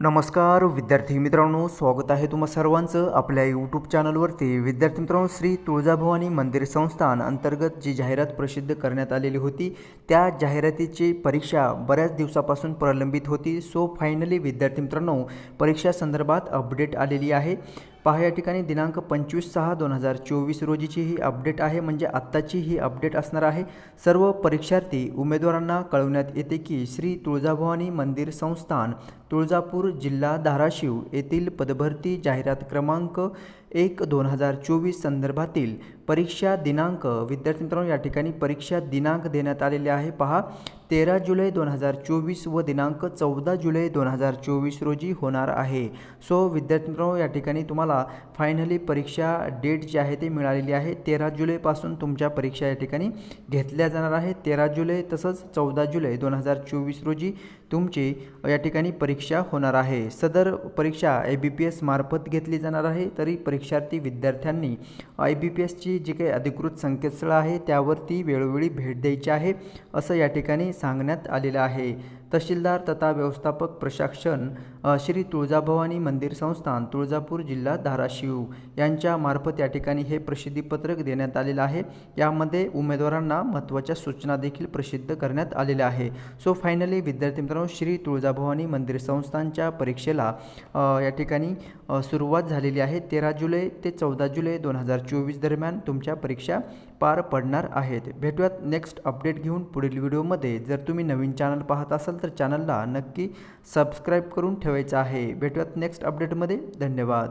नमस्कार विद्यार्थी मित्रांनो स्वागत आहे तुम्हा सर्वांचं आपल्या यूट्यूब चॅनलवरती. विद्यार्थी मित्रांनो श्री तुळजाभवानी मंदिर संस्थान अंतर्गत जी जाहिरात प्रसिद्ध करण्यात आलेली होती त्या जाहिरातीची परीक्षा बऱ्याच दिवसापासून प्रलंबित होती. सो फायनली विद्यार्थी मित्रांनो परीक्षा संदर्भात अपडेट आलेली आहे. पहा या ठिकाणी दिनांक पंचवीस सहा दोन हजार चोवीस रोजीची ही अपडेट आहे. म्हणजे आत्ताची ही अपडेट असणार आहे. सर्व परीक्षार्थी उमेदवारांना कळवण्यात येते की श्री तुळजाभवानी मंदिर संस्थान तुळजापूर जिल्हा धाराशिव येथील पदभरती जाहिरात क्रमांक एक दोन हजार चोवीस संदर्भातील परीक्षा दिनांक विद्यार्थी मित्रांनो या ठिकाणी परीक्षा दिनांक देण्यात आलेले आहे. पहा तेरा जुलै दोन हजार चोवीस व दिनांक चौदा जुलै दोन हजार चोवीस रोजी होणार आहे. सो विद्यार्थी मित्रांनो या ठिकाणी तुम्हाला फायनली परीक्षा डेट जी आहे ती मिळालेली आहे. तेरा जुलैपासून तुमच्या परीक्षा या ठिकाणी घेतल्या जाणार आहे. तेरा जुलै तसंच चौदा जुलै दोन हजार चोवीस रोजी तुमची या ठिकाणी परीक्षा होणार आहे. सदर परीक्षा आय बी पी एस मार्फत घेतली जाणार आहे. तरी परीक्षार्थी विद्यार्थ्यांनी आय बी पी एसची जी काही अधिकृत संकेतस्थळ आहे त्यावरती वेळोवेळी भेट द्यायची आहे असं या ठिकाणी सांगण्यात आलेलं आहे. तहसीलदार तथा व्यवस्थापक प्रशासन श्री तुळजाभवानी मंदिर संस्थान तुळजापूर जिल्हा धाराशिव यांच्या मार्फत या ठिकाणी हे प्रसिद्धीपत्रक देण्यात आलेलं आहे. यामध्ये उमेदवारांना महत्त्वाच्या सूचना देखील प्रसिद्ध करण्यात आलेल्या आहे. सो फायनली विद्यार्थी मित्रांनो श्री तुळजाभवानी मंदिर संस्थानच्या परीक्षेला या ठिकाणी सुरुवात झालेली आहे. तेरा जुलै ते चौदा जुलै दोन हजार चोवीस दरम्यान तुमच्या परीक्षा पार पडणार आहेत. भेटूयात नेक्स्ट अपडेट घेऊन पुढील व्हिडिओमध्ये जर तुम्ही नवीन चॅनल पाहत असाल असाल तर चॅनलला नक्की सबस्क्राईब करून ठेवायचं आहे. भेटूयात नेक्स्ट अपडेटमध्ये धन्यवाद.